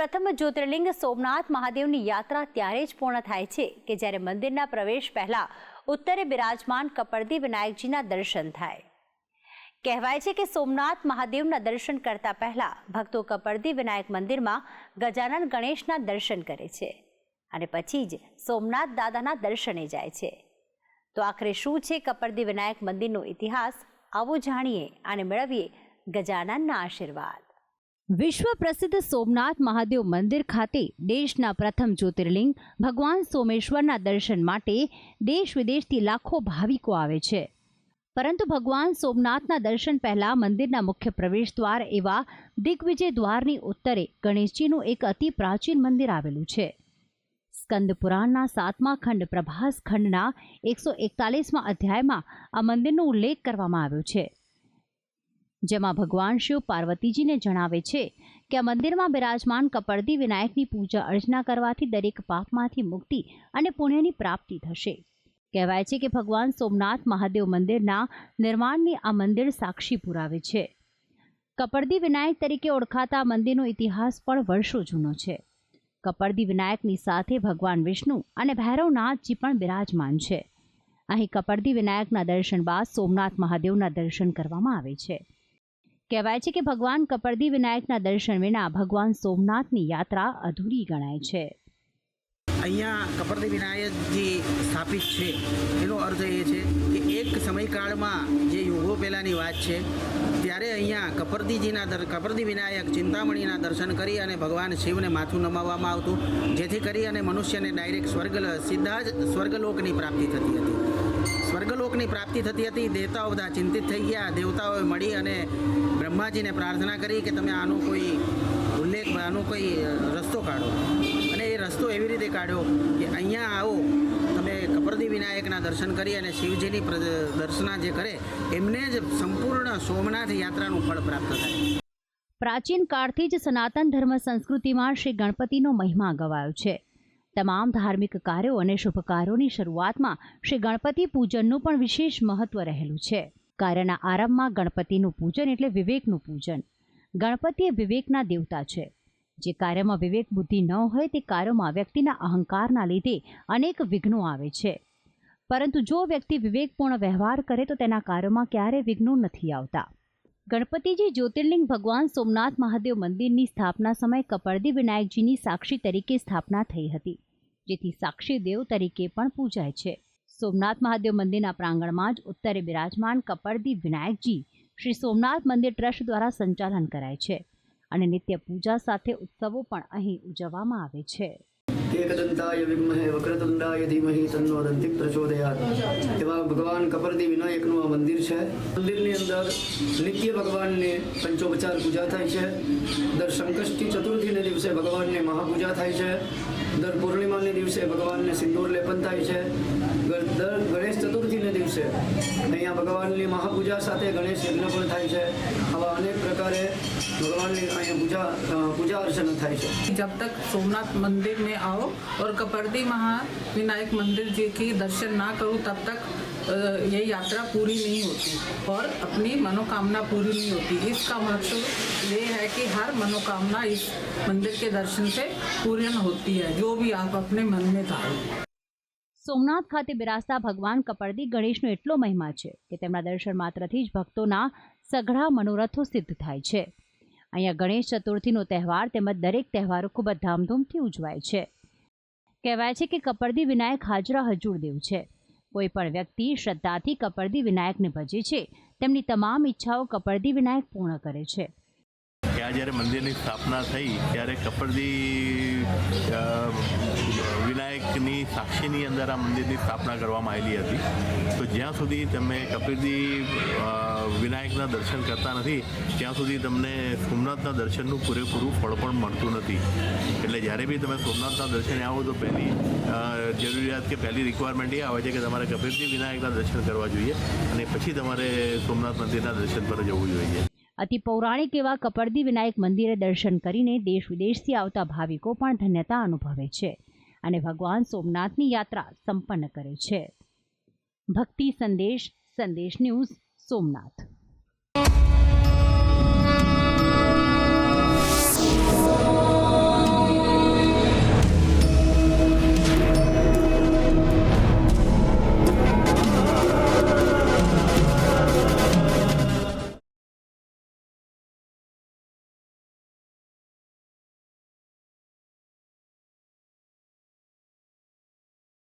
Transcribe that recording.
પ્રથમ જ્યોતિર્લિંગ સોમનાથ મહાદેવની યાત્રા ત્યારે જ પૂર્ણ થાય છે કે જ્યારે મંદિરના પ્રવેશ પહેલા ઉત્તરે બિરાજમાન કપડદી વિનાયકજીના દર્શન થાય. કહેવાય છે કે સોમનાથ મહાદેવના દર્શન કરતા પહેલા ભક્તો કપડદી વિનાયક મંદિરમાં ગજાનન ગણેશના દર્શન કરે છે અને પછી જ સોમનાથ દાદાના દર્શને જાય છે. તો આખરે શું છે કપડદી વિનાયક મંદિરનો ઇતિહાસ? આવો જાણીએ અને મેળવીએ ગજાનનના આશીર્વાદ. વિશ્વ પ્રસિદ્ધ સોમનાથ મહાદેવ મંદિર ખાતે દેશના પ્રથમ જ્યોતિર્લિંગ ભગવાન સોમેશ્વરના દર્શન માટે દેશ વિદેશથી લાખો ભાવિકો આવે છે. પરંતુ ભગવાન સોમનાથના દર્શન પહેલા મંદિરના મુખ્ય પ્રવેશ દ્વાર એવા દિગ્વિજય દ્વારની ઉત્તરે ગણેશજીનું એક અતિ પ્રાચીન મંદિર આવેલું છે. સ્કંદ પુરાણના સાતમા ખંડ પ્રભાસ ખંડના એકસો એકતાલીસમાં અધ્યાયમાં આ મંદિરનો ઉલ્લેખ કરવામાં આવ્યો છે. જેમાં ભગવાન શિવ પાર્વતીજીને જણાવે છે કે આ મંદિરમાં બિરાજમાન કપડદી વિનાયકની પૂજા અર્ચના કરવાથી દરેક પાપમાંથી મુક્તિ અને પુણ્યની પ્રાપ્તિ થશે. કહેવાય છે કે ભગવાન સોમનાથ મહાદેવ મંદિરના નિર્માણની આ મંદિર સાક્ષી પુરાવે છે. કપડદી વિનાયક તરીકે ઓળખાતા મંદિરનો ઇતિહાસ પણ વર્ષો જૂનો છે. કપડદી વિનાયકની સાથે ભગવાન વિષ્ણુ અને ભૈરવનાથજી પણ બિરાજમાન છે. અહીં કપડદી વિનાયકના દર્શન બાદ સોમનાથ મહાદેવના દર્શન કરવામાં આવે છે. કહેવાય છે કે ભગવાન કપરદી વિનાયકના દર્શન વિના ભગવાન સોમનાથની યાત્રા અધૂરી ગણાય છે. અહીંયા કપરદી વિનાયકજી સ્થાપિત છે. એનો અર્થ એ છે કે એક સમયકાળમાં જે યુગો પહેલાંની વાત છે, ત્યારે અહીંયા કપરદીજીના દર, કપરદી વિનાયક ચિંતામણીના દર્શન કરી અને ભગવાન શિવને માથું નમાવવામાં આવતું. જેથી કરી અને મનુષ્યને ડાયરેક્ટ સ્વર્ગ સીધા જ સ્વર્ગલોકની પ્રાપ્તિ થતી હતી. સ્વર્ગલોકની પ્રાપ્તિ થતી હતી. દેવતાઓ બધા ચિંતિત થઈ ગયા. દેવતાઓએ મળી અને બ્રહ્માજીને પ્રાર્થના કરી કે તમે આનો કોઈ ઉલ્લેખ, આનો કોઈ રસ્તો કાઢો. અને એ રસ્તો એવી રીતે કાઢ્યો કે અહીંયા આવો, તમે કપરદી વિનાયકના દર્શન કરી અને શિવજીની દર્શના જે કરે, એમને જ સંપૂર્ણ સોમનાથ યાત્રાનું ફળ પ્રાપ્ત થાય. પ્રાચીન કાળથી જ સનાતન ધર્મ સંસ્કૃતિમાં શ્રી ગણપતિનો મહિમા ગવાયો છે. તમામ ધાર્મિક કાર્યો અને શુભ કાર્યોની શરૂઆતમાં શ્રી ગણપતિ પૂજનનું પણ વિશેષ મહત્વ રહેલું છે. કાર્યના આરંભમાં ગણપતિનું પૂજન એટલે વિવેકનું પૂજન. ગણપતિ એ વિવેકના દેવતા છે. જે કાર્યમાં વિવેક બુદ્ધિ ન હોય તે કાર્યોમાં વ્યક્તિના અહંકારના લીધે અનેક વિઘ્નો આવે છે. પરંતુ જો વ્યક્તિ વિવેકપૂર્ણ વ્યવહાર કરે તો તેના કાર્યોમાં ક્યારેય વિઘ્નો નથી આવતા. ગણપતિજી જ્યોતિર્લિંગ ભગવાન સોમનાથ મહાદેવ મંદિરની સ્થાપના સમયે કપડદી વિનાયકજીની સાક્ષી તરીકે સ્થાપના થઈ હતી, જેથી સાક્ષી દેવ તરીકે પણ પૂજાય છે. સોમનાથ મહાદેવ મંદિરના પ્રાંગણમાં જ ઉત્તરે બિરાજમાન કપડદી વિનાયકજી શ્રી સોમનાથ મંદિર ટ્રસ્ટ દ્વારા સંચાલન કરાય છે અને નિત્ય પૂજા સાથે ઉત્સવો પણ અહીં ઉજવવામાં આવે છે. एकदंताय विद्महे वक्रतुंडाय ધીમહિ તન્નો દંતિક પ્રચોદયાત એવા ભગવાન કપરદી વિનાયકનું આ મંદિર છે મંદિરની અંદર નિત્ય ભગવાનને પંચોપચાર પૂજા થાય છે દર સંકષ્ટી ચતુર્થીને દિવસે ભગવાનને મહાપૂજા થાય છે દર પૂર્ણિમાને દિવસે ભગવાનને સિંદૂર લેપન થાય છે ગ- દર ગણેશ ચતુર્થીને દિવસે અહીંયા ભગવાનની મહાપૂજા સાથે ગણેશ યજ્ઞ પણ થાય છે આવા અનેક પ્રકારે ભગવાનની અહીંયા પૂજા અ, પૂજા અર્ચના થાય છે जब तक सोमनाथ मंदिर में आओ और कपर्दी महा विनायक मंदिर जी की दर्शन ना करूं तब तक अ, ये यात्रा पूरी नहीं होती और अपनी मनोकामना पूरी नहीं होती इसका महत्व ये है कि हर मनोकामना इस मंदिर के दर्शन से पूर्ण होती है जो भी आप अपने मन में धारो સોમનાથ ખાતે બિરાજતા ભગવાન કપડદી ગણેશનો એટલો મહિમા છે કે તેમના દર્શન માત્રથી જ ભક્તોના સઘળા મનોરથો સિદ્ધ થાય છે અહીંયા ગણેશ ચતુર્થીનો તહેવાર તેમજ દરેક તહેવારો ખૂબ જ ધામધૂમથી ઉજવાય છે કહેવાય છે કે કપરદી વિનાયક હાજરા હજુર દેવ છે. કોઈ પણ વ્યક્તિ શ્રદ્ધાથી કપડદી વિનાયકને ભજે છે. તેમની તમામ ઈચ્છાઓ કપડદી વિનાયક પૂર્ણ કરે છે. ત્યાં જ્યારે મંદિરની સ્થાપના થઈ, ત્યારે કપડદી અ, સાક્ષીની અંદર આ મંદિરની સ્થાપના કરવામાં આવેલી હતી. તો જ્યાં સુધી તમે કપિલદી વિનાયકના દર્શન કરતા નથી ત્યાં સુધી તમને સોમનાથના દર્શનનું પૂરેપૂરું ફળ પણ મળતું નથી. એટલે જ્યારે બી તમે સોમનાથના દર્શને આવો તો પહેલી જરૂરિયાત કે પહેલી રિક્વાયરમેન્ટ એ આવે છે કે તમારે કપિલદી વિનાયકના દર્શન કરવા જોઈએ અને પછી તમારે સોમનાથ મંદિરના દર્શન પર જવું જોઈએ. અતિ પૌરાણિક એવા કપડદી વિનાયક મંદિરે દર્શન કરીને દેશ વિદેશથી આવતા ભાવિકો પણ ધન્યતા અનુભવે છે. અને ભગવાન સોમનાથની યાત્રા સંપન્ન કરે છે. ભક્તિ સંદેશ સંદેશ ન્યૂઝ સોમનાથ.